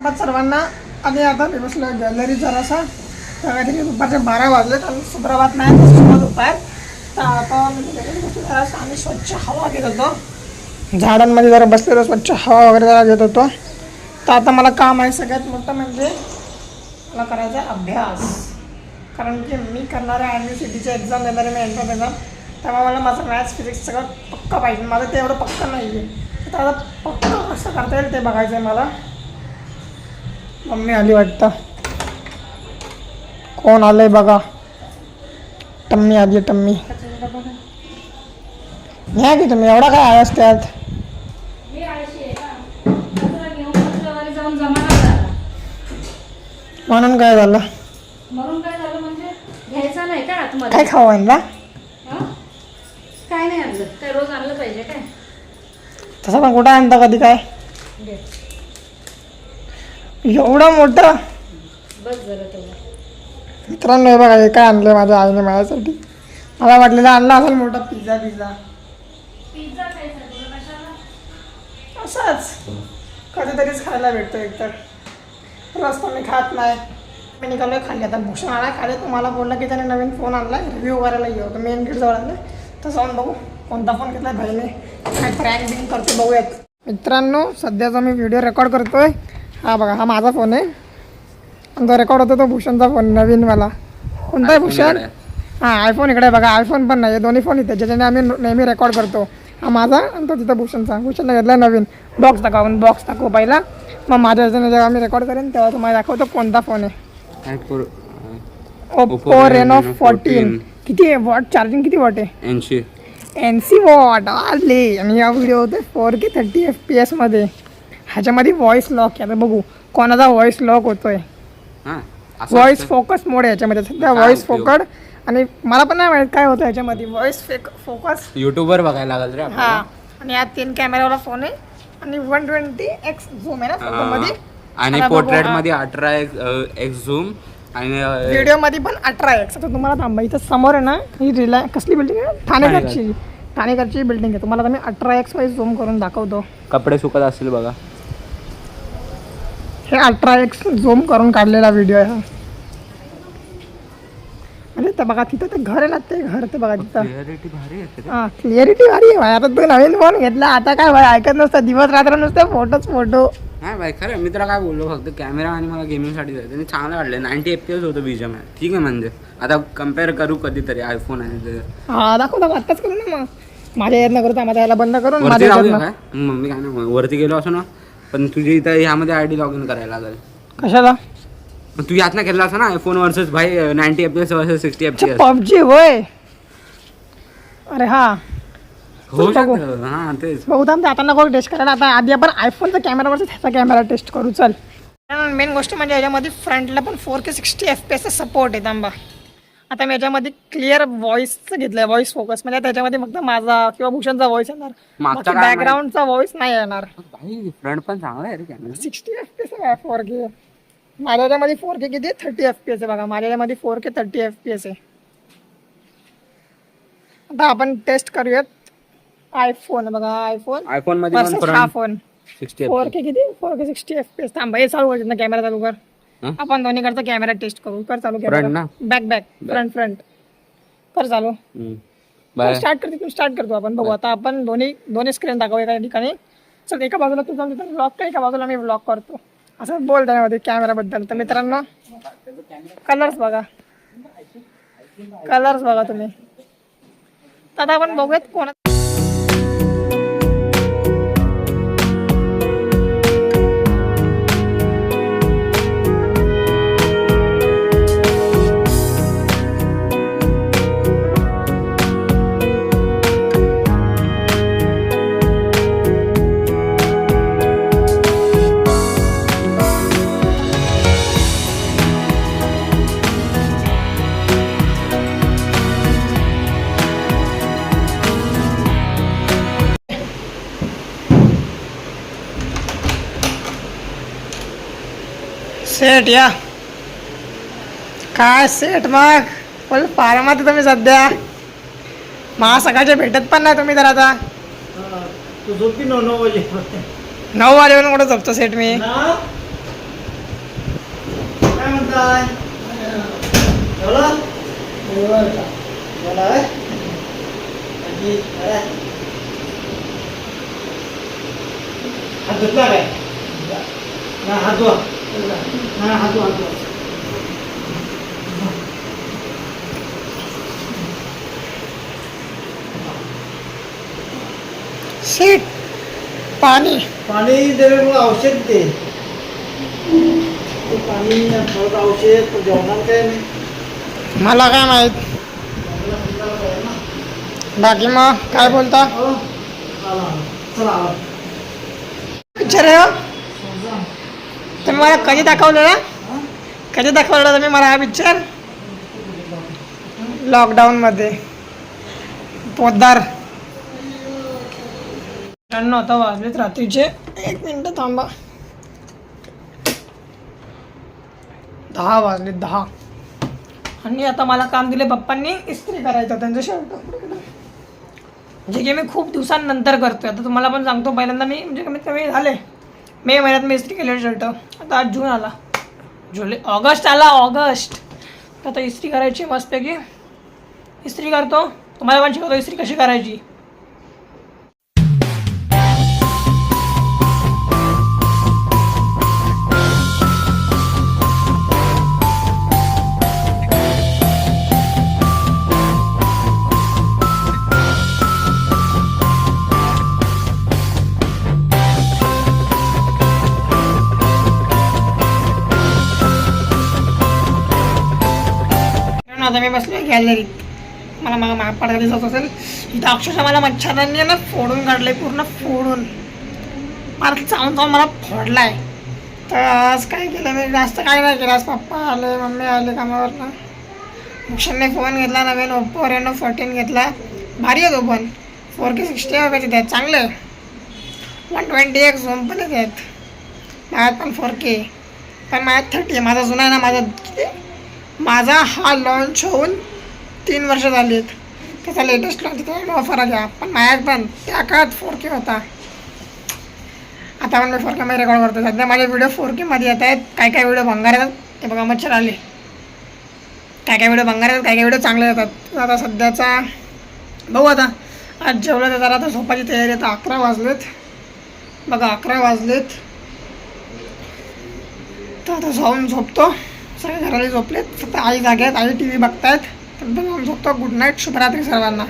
सर्वांना आणि आता मी बसलो गॅलरी जरासा तर काहीतरी दुपारचे बारा वाजले तर सुप्रभात नाही तर शुभ दुपार. तर आता मी आम्ही स्वच्छ हवा घेत होतो. झाडांमध्ये जरा बसलेलो स्वच्छ हवा वगैरे जरा घेत होतो. तर आता मला काम आहे सगळ्यात मोठं म्हणजे मला करायचा आहे अभ्यास. कारण की मी करणार आहे एम एक्झाम देणार आहे मी एंट्रन्स एक्झाम त्यामुळे मला माझं मॅथ्स फिजिक्स सगळं पक्का पाहिजे. माझं ते एवढं पक्का नाही आहे तर आता पक्का कसं करता येईल ते बघायचं आहे मला. मम्मी आली वाटतं. कोण आलंय बघा. टम्मी आली टम्मी. घ्या की तुम्ही एवढा काय आवाज त्यात? नाही म्हणून काय झालं? म्हणून काय झालं म्हणजे घ्यायचा नाही का काय खाऊ आणला? हं? काय नाही आणलं. काय रोज आणलं पाहिजे काय? तसं पण कुठं आणता कधी काय? एवढं मोठं? मित्रांनो हे बघा हे काय आणलं माझ्या आईने माझ्यासाठी. मला वाटलेलं आणला असेल मोठा पिझ्झा पिझ्झा. असंच. कधीतरीच खायला भेटतो एकतर. रोज तर मी खात नाही. मी निघालोय खाली आता भूषण आला खाली. तुम्हाला बोललं की त्याने नवीन फोन आणला रिव्ह्यू करायला येऊ. तर मेन गेट जवळ आलं तर जाऊन बघू. कोणता फोन घेतला भाईने काय प्रँक बिंक करते बघूयात. मित्रांनो सध्याचा मी व्हिडिओ रेकॉर्ड करतोय. हा बघा हा माझा फोन आहे. तो रेकॉर्ड होतो तो भूषणचा फोन नवीन मला कोणता आहे भूषण? हां आयफोन इकडे बघा आयफोन पण नाही दोन्ही फोन इथे ज्याच्याने आम्ही नेहमी रेकॉर्ड करतो. हा माझा आणि तो तिथं भूषणचा. भूषणने घेतला नवीन. बॉक्स दाखवा आपण बॉक्स दाखवू पहिला. मग माझ्या ह्याच्याने जेव्हा आम्ही रेकॉर्ड करेन तेव्हा तुम्हाला दाखवतो कोणता फोन आहे. ओप्पो रेनो फोर्टीन किती आहे? वॉट चार्जिंग किती वॉट आहे? ऐंशी. एन सी वॉट आले. आणि हा व्हिडिओ होते four K thirty F P एसमध्ये ह्याच्यामध्ये व्हॉइस लॉक आहे. आता बघू कोणाचा व्हॉइस लॉक होतोय? हा असं व्हॉइस असतं. फोकस मोड आहे याच्यामध्ये. सध्या काय व्हॉइस उपयोग? फोकड आणि मला पण नाही माहीत काय होतं याच्यामध्ये. व्हॉइस फेक फोकस युट्यूबवर बघायला लागल रे हा. आपल्याला. आणि यात तीन कॅमेरावाला फोन आहे. आणि वन ट्वेंटी एक्स झूम आहे ना हा. फोटोमध्ये आणि आता बघू, पोर्ट्रेट हा. मध्ये अठरा एक्स झूम आणि अ, व्हिडिओमध्ये पण अठरा एक्स आता तुम्हाला थांबा इथं समोर आहे ना ही रिलाय कसली बिल्डिंग आहे? ठाणेकरची ठाणेकरची बिल्डिंग आहे. तुम्हाला आता मी अठरा एक्स वाईज झूम करून दाखवतो. कपडे सुकत असतील बघा. हे अठरा एक्स झूम करून काढलेला व्हिडिओ आहे म्हणजे ते बघा तिथं ते घर आहे ना ते घर ते बघा तिथं. क्लिअरिटी भारी येते रे. हा क्लिअरिटी भारी आहे भाई आता तू नवीन फोन घेतला आता काय भाई ऐकत नसतं. दिवस रात्र नुसते फोटोच फोटो नाही भाई खरं मी तुला काय बोललो फक्त कॅमेरा आणि मला गेमिंगसाठी जायचं त्यांनी चांगलं काढले नाईन्टी एफ होतं बीजम ठीक आहे म्हणजे. आता कंपेअर करू कधीतरी आयफोन आहे ते. हा दाखव दाखव. आत्ताच करू ना मग. माझ्या यातनं करतो माझ्या याला बंद करून वरती माझ्या राहू दे याच्यातनं काय? मम्मी काय नाही वरती गेलो असो ना. पण तुझी इथं ह्यामध्ये आय डी लॉग इन करायला लागेल. कशाला? मग तू यातनं केला असं ना आयफोन वर्सेस भाई ninety F P S versus sixty F P S PUBG होय. अरे हा. होऊ बघू. शकतं हा तेच. बघू थांब ते आता नको टेस्ट करायला आता आधी आपण आयफोनचा कॅमेरावरचा त्याचा कॅमेरा टेस्ट करू चल. मेन गोष्ट म्हणजे याच्यामध्ये फ्रंटला पण four K sixty F P एसचा support आहे थांबा. आता मी याच्यामध्ये क्लिअर व्हॉइसचं घेतलंय व्हॉइस फोकस म्हणजे त्याच्यामध्ये फक्त माझा किंवा भूषणचा व्हॉइस येणार. मागचा बॅकग्राऊंडचा व्हॉइस नाही. येणार. फ्रंट पण चांगला आहे रे सिक्स्टी एफ पी एस आहे फोर के माझ्या याच्यामध्ये फोर के किती थर्टी एफ पी एस आहे बघा. माझ्या याच्यामध्ये four K thirty F P S आहे. आता आपण टेस्ट करूयात आयफोन बघा आयफोन आयफोनमध्ये पण वर्सेस हा front phone sixty four K किती? Four K sixty F P S थांबा हे चालू ना कॅमेरा चालू कर. हं? आपण दोन्हीकडचा कॅमेरा टेस्ट करू. कर चालू Front कॅमेरा ना? बॅक बॅक फ्रंट फ्रंट कर चालू. बाय स्टार्ट करते स्टार्ट करतो आपण. बघू. आता आपण दोन्ही दोन्ही स्क्रीन दाखवू एका ठिकाणी. चल एका बाजूला तू जाऊन तिथं ब्लॉक कर एका बाजूला मी ब्लॉक करतो. असं बोल त्याच्यामध्ये कॅमेराबद्दल तर मित्रांनो कलर्स बघा. कलर्स बघा तुम्ही. तर आता आपण बघूयात कोण सेट या. काय सेट मग? फुल फार्मात तुम्ही सध्या. मा भेटत पण नाही तुम्ही तर आता. तू झोपी नऊ नऊ वाजे नऊ वाजेपर्यंत कुठं झोपतो सेट मी? ना? काय जेवलं जेवलं होय? हात धुतला काय? हा, हात धुवा. हा, सीट पाणी पाणी मग औषध दे ते पाणी औषध जेवणार काय नाही मला काय माहित बाकी मग काय बोलता. चला. पिक्चर आहे? तुम्ही मला कधी दाखवलेला कधी दाखवलेला तुम्ही मला हा पिक्चर लॉकडाऊनमध्ये पोद्दार मित्रांनो आता वाजलेत रात्रीचे. एक मिनटं थांबा. दहा वाजले दहा. आणि आता मला काम दिले पप्पांनी इस्त्री करायचं त्यांचं शर्ट जे म्हणजे की मी खूप दिवसांनंतर करतोय. आता तुम्हाला पण सांगतो पहिल्यांदा मी म्हणजे कमीत कमी झाले. मे महिन्यात मी इस्त्री केलेलं शर्ट आता आज जून आला. जुलै ऑगस्ट आला ऑगस्ट. तर आता इस्त्री करायची मस्तपैकी. इस्त्री करतो. तुम्हाला पण शिकवतो इस्त्री कशी करायची. आता मी बसलो गॅलरीत मला मला माग जात दिसत असेल. इथं अक्षरशः मला मच्छरांनी ना फोडून काढलंय पूर्ण फोडून. मला चावून चावून मला फोडलाय. तर आज काय केलं मी? जास्त काय नाही केलं. आज पप्पा आले मम्मी आले कामावरनं. भूषणने फोन घेतला नवीन ओप्पो रेनो फोर्टीन घेतला. भारी आहे तो पण. फोर के सिक्स्टी एमएच आहेत चांगले वन ट्वेंटी एक झोम पण आहेत. माझ्यात पण फोर के पण माझ्यात थर्टी आहे. माझा जुना आहे ना माझा किती? माझा हा लॉन्च होऊन तीन वर्ष झाली आहेत त्याचा लेटेस्ट लॉन्च त्यामुळे ऑफर आल्या. पण माझ्यात पण त्या काळात फोर के होता. आता पण मी फोर केमध्ये रेकॉर्ड करतो सध्या माझे व्हिडिओ फोर केमध्ये येत आहेत. काय काय व्हिडिओ भंगार येतात ते बघा मच्छर आले. काय काय व्हिडिओ भंगार येतात काय काय व्हिडिओ चांगले येतात? आता सध्याचा बघू आता. आज जेवलं तर जरा आता झोपाची तयारी आता अकरा वाजलेत. बघा अकरा वाजलेत. तर आता जाऊन झोपतो. सगळे घराला झोपलेत फक्त आई जाग्यात आई टी व्ही बघतायत तर जाऊन झोपतो. गुड नाईट शुभरात्री सर्वांना.